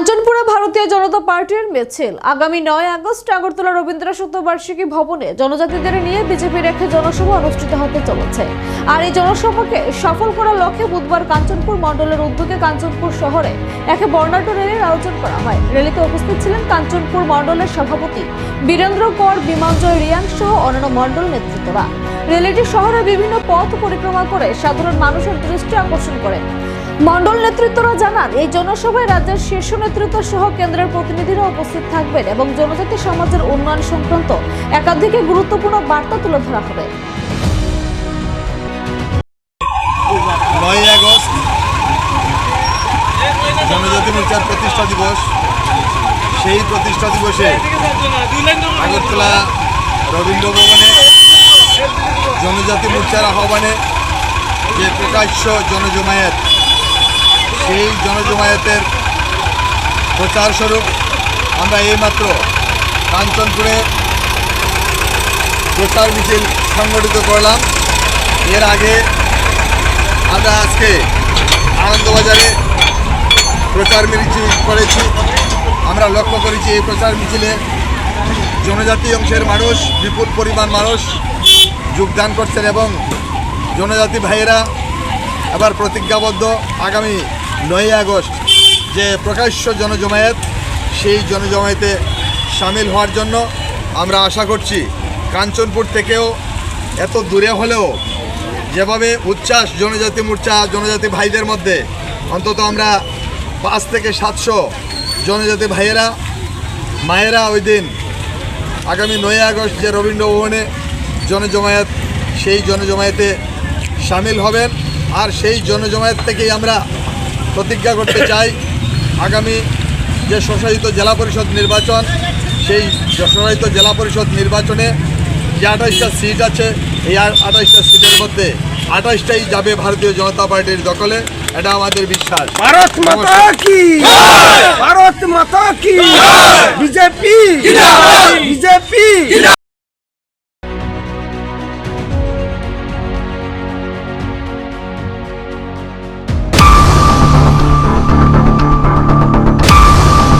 কাঞ্চনপুরে ভারতীয় জনতা পার্টির মিছিল। আগামী নয় আগস্ট আগরতলা রবীন্দ্র শতবার্ষিকী ভবনে জনজাতিদের নিয়ে বিজেপির একটি জনসভা অনুষ্ঠিত হতে চলেছে। আর এই জনসভাকে সফল করার লক্ষ্যে বুধবার কাঞ্চনপুর মণ্ডলের উদ্যোগে কাঞ্চনপুর শহরে এক বর্ণাঢ্য র্যালির আয়োজন করা হয়। র্যালিতে উপস্থিত ছিলেন কাঞ্চনপুর মণ্ডলের সভাপতি বীরেন্দ্র কর বিমানজয় রিয়াং সহ অন্যান্য মণ্ডল নেতৃত্বরা। র্যালিটি শহরের বিভিন্ন পথ পরিক্রমা করে সাধারণ মানুষের দৃষ্টি আকর্ষণ করে মন্ডল নেতৃত্বরা জানান, এই জনসভায় রাজ্যের শীর্ষ নেতৃত্ব সহ কেন্দ্রের প্রতিনিধিরা উপস্থিত থাকবেন এবং জনজাতি সমাজের উন্নয়ন সংক্রান্ত একাধিক গুরুত্বপূর্ণ বার্তা তুলে ধরা হবে। আগস্ট, জনজাতি মোর্চার প্রতিষ্ঠা দিবস। সেই প্রতিষ্ঠা দিবসে আগরতলা রবীন্দ্র ভবনে জনজাতি মোর্চার আহ্বানে যে প্রকাশ্য জনজমায়েত সেই জনজমায়েতের প্রচার স্বরূপ আমরা এইমাত্র কাঞ্চনপুরে প্রচার মিছিল সংগঠিত করলাম। এর আগে আমরা আজকে আনন্দবাজারে প্রচার মিছিল করেছি। আমরা লক্ষ্য করেছি এই প্রচার মিছিলে জনজাতি অংশের মানুষ, বিপুল পরিমাণ মানুষ যোগদান করছেন এবং জনজাতি ভাইয়েরা এবার প্রতিজ্ঞাবদ্ধ আগামী নয়ই আগস্ট যে প্রকাশ্য জনজমায়েত, সেই জনজমায়েতে সামিল হওয়ার জন্য আমরা আশা করছি কাঞ্চনপুর থেকেও এত দূরে হলেও যেভাবে উচ্ছ্বাস জনজাতি মোর্চা, জনজাতি ভাইদের মধ্যে, অন্তত আমরা পাঁচ থেকে সাতশো জনজাতি ভাইয়েরা, মায়েরা ওই দিন আগামী নয় আগস্ট যে রবীন্দ্র ভবনে জনজমায়েত, সেই জনজমায়েতে সামিল হবেন। আর সেই জনজমায়েত থেকেই আমরা প্রতিজ্ঞা করতে চাই আগামী যে স্বশাসিত জেলা পরিষদ নির্বাচন সেই স্বশাসিত জেলা পরিষদ নির্বাচনে যে আঠাশটা সিট আছে এই আঠাশটা সিটের মধ্যে আঠাশটাই যাবে ভারতীয় জনতা পার্টির দখলে। এটা আমাদের বিশ্বাস। ভারত মাতা কি? ভারত মাতা কি? বিজেপি? বিজেপি?